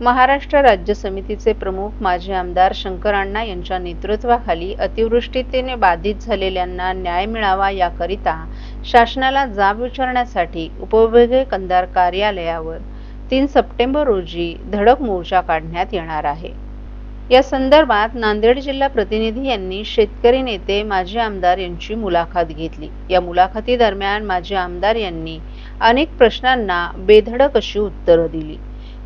महाराष्ट्र राज्य समितीचे प्रमुख माजी आमदार शंकर अण्णा यांच्या नेतृत्वाखाली अतिवृष्टीतेने बाधित झालेल्यांना न्याय मिळावा याकरिता शासनाला जाब विचारण्यासाठी उपविभागीय कंदार कार्यालयावर तीन सप्टेंबर रोजी धडक मोर्चा काढण्यात येणार आहे. या संदर्भात नांदेड जिल्हा प्रतिनिधी यांनी शेतकरी नेते माजी आमदार यांची मुलाखत घेतली. या मुलाखतीदरम्यान माजी आमदार यांनी अनेक प्रश्नांना बेधडक अशी उत्तरं दिली.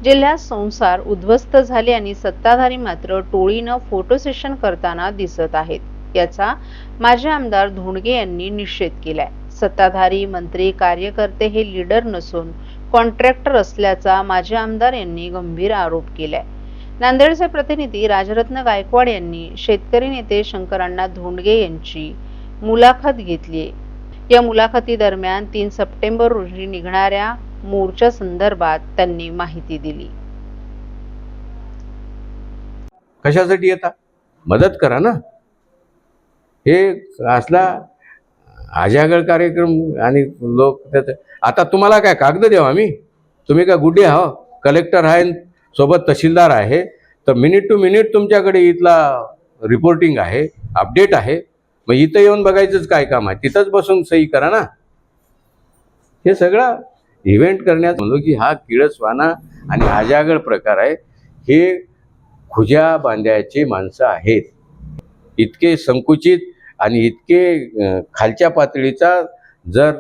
जिल्ह्यात संसार उद्ध्वस्त झाले आणि सत्ताधारी मात्र टोळीनं फोटो सेशन करताना दिसत आहेत. याचा माजी आमदार धोंडगे यांनी निषेध केलाय. सत्ताधारी मंत्री कार्यकर्ते हे लीडर नसून कॉन्ट्रॅक्टर असल्याचा माजी आमदार यांनी गंभीर आरोप केलाय. नांदेडचे प्रतिनिधी राजरत्न गायकवाड यांनी शेतकरी नेते शंकरांना धोंडगे यांची मुलाखत घेतली या मुलाखतीदरम्यान तीन सप्टेंबर रोजी निघणाऱ्या मोर्चा संदर्भात त्यांनी माहिती दिली. कशासाठी येता मदत करा ना. हे असला आजागळ कार्यक्रम आणि लोक त्यात आता तुम्हाला काय कागद देऊ आम्ही तुम्ही काय गुड्डे आहो? कलेक्टर आहे सोबत तहसीलदार आहे तर मिनिट टू मिनिट तुमच्याकडे इथला रिपोर्टिंग आहे अपडेट आहे. मग इथं येऊन बघायचंच काय काम आहे? तिथंच बसून सही करा ना. हे सगळं इव्हेंट करण्यात म्हणलो की हा किळसवाना आणि आजागळ प्रकार आहे. हे खुज्या बांध्याचे माणसं आहेत. इतके संकुचित आणि इतके खालच्या पातळीचा जर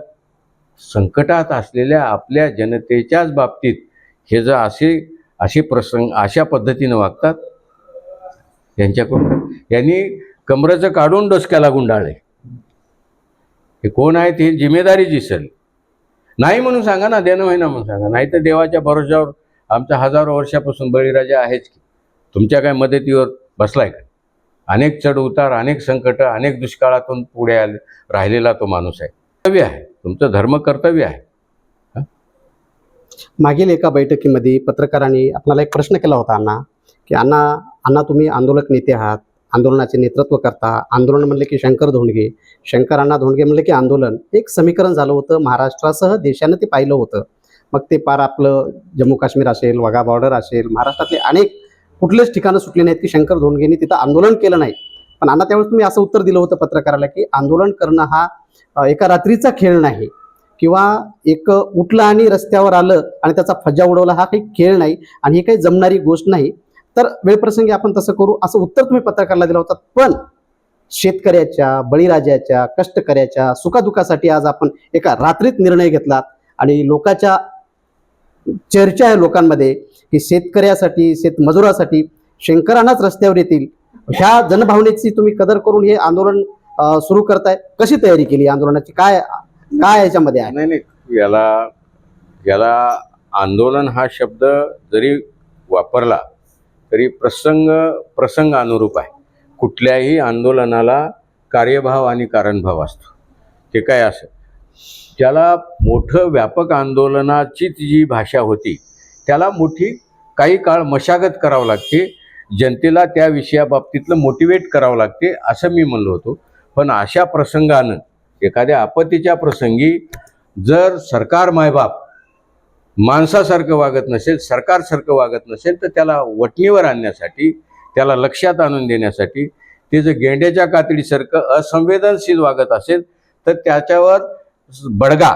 संकटात असलेल्या आपल्या जनतेच्याच बाबतीत हे जर असे असे प्रसंग अशा पद्धतीनं वागतात यांच्याकडून यांनी कमरेचं काढून डोसक्याला गुंडाळले. हे कोण आहेत हे जिम्मेदारी दिसेल नाही म्हणून सांगा ना देणं होईना म्हणून सांगा. नाही तर देवाच्या भरोश्यावर आमचा हजारो वर्षापासून बळीराजा आहेच की. तुमच्या काय मदतीवर बसलाय का? अनेक चढ उतार अनेक संकट अनेक दुष्काळातून पुढे आले राहिलेला तो माणूस आहे. कर्तव्य आहे. तुमचं धर्म कर्तव्य आहे. मागील एका बैठकीमध्ये पत्रकारांनी आपल्याला एक प्रश्न केला होता अण्णा की अण्णा अण्णा तुम्ही आंदोलक नेते आहात. आंदोलनाचे नेतृत्व करता आंदोलन म्हणले की शंकर धोंडगे शंकर अण्णा धोंडगे म्हणले की आंदोलन. एक समीकरण झालं होतं महाराष्ट्रासह देशानं ते पाहिलं होतं. मग ते पार आपलं जम्मू काश्मीर असेल वाघा बॉर्डर असेल महाराष्ट्रातले अनेक कुठलेच ठिकाणं सुटले नाहीत की शंकर धोंडगेंनी तिथं आंदोलन केलं नाही. पण अण्णा त्यावेळेस तुम्ही असं उत्तर दिलं होतं पत्रकाराला की आंदोलन करणं हा एका रात्रीचा खेळ नाही. किंवा एक उठलं आणि रस्त्यावर आलं आणि त्याचा फज्जा उडवला हा काही खेळ नाही आणि ही काही जमणारी गोष्ट नाही. तर वेळप्रसंगी आपण तसं करू. असं उत्तर तुम्ही पत्रकाराला दिलं होतं. पण शेतकऱ्याच्या बळीराजाच्या कष्टकऱ्याच्या सुखादुखासाठी आज आपण एका रात्रीत निर्णय घेतलात आणि लोकांच्या चर्चा आहे लोकांमध्ये की शेतकऱ्यासाठी शेतमजुरासाठी शंकरांनाच रस्त्यावर येतील. ह्या जनभावनेची तुम्ही कदर करून हे आंदोलन सुरू करताय. कशी तयारी केली आंदोलनाची? काय काय याच्यामध्ये आहे? नाही नाही. याला याला आंदोलन हा शब्द जरी वापरला तरी प्रसंग प्रसंग अनुरूप आहे. कुठल्याही आंदोलनाला कार्यभाव आणि कारणभाव असतो. ते काय असं? ज्याला मोठं व्यापक आंदोलनाचीच जी भाषा होती त्याला मोठी काही काळ मशागत करावं लागते. जनतेला त्या विषयाबाबतीतलं मोटिवेट करावं लागते असं मी म्हणलो होतो. पण अशा प्रसंगानं एखाद्या आपत्तीच्या प्रसंगी जर सरकार मायबाप माणसासारखं वागत नसेल सरकारसारखं वागत नसेल तर त्याला वटणीवर आणण्यासाठी त्याला लक्षात आणून देण्यासाठी ते जर गेंड्याच्या कातडीसारखं असंवेदनशील वागत असेल तर त्याच्यावर बडगा.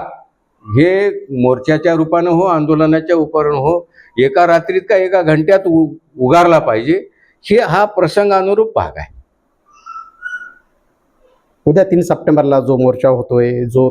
हे मोर्चाच्या रूपानं हो आंदोलनाच्या रूपानं हो एका रात्रीत का एका घंट्यात उ उगारला पाहिजे हे हा प्रसंगानुरूप भाग आहे. उद्या तीन सप्टेंबरला जो मोर्चा होतोय जो